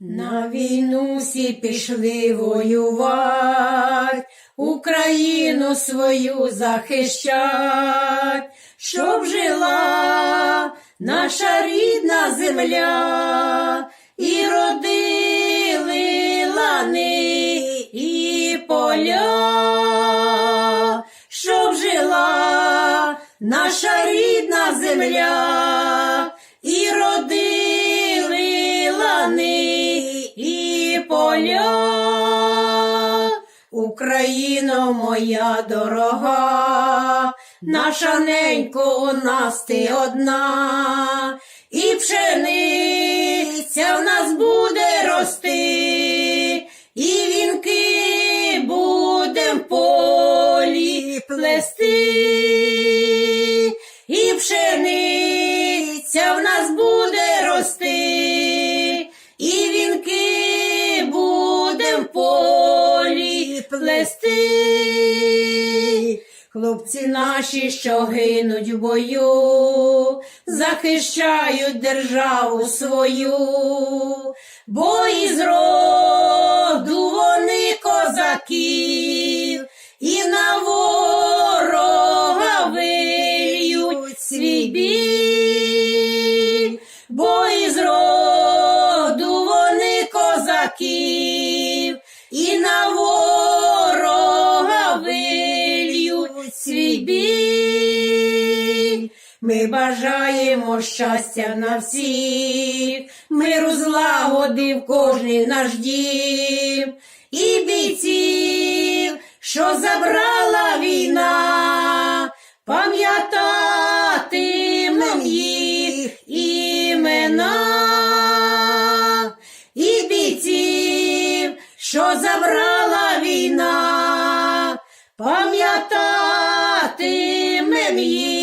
На війну всі пішли воювать, Україну свою захищать, щоб жила наша рідна земля, і родили лани і поля, щоб жила наша рідна земля, поля. Україно моя дорога, наша ненько у нас ти одна, і пшениця в нас буде рости, і вінки будем полі плести, полі плести. Хлопці наші, що гинуть в бою, захищають державу свою, бо із роду вони козаків, і на ворога вильють свій біль, бо із роду вони козаків, Ми бажаємо щастя на всіх, миру злагоди в кожний наш дім, і бійців, що забрала війна, пам'ятатимем їх імена, і бійців, що забрала війна, пам'ятатимем їх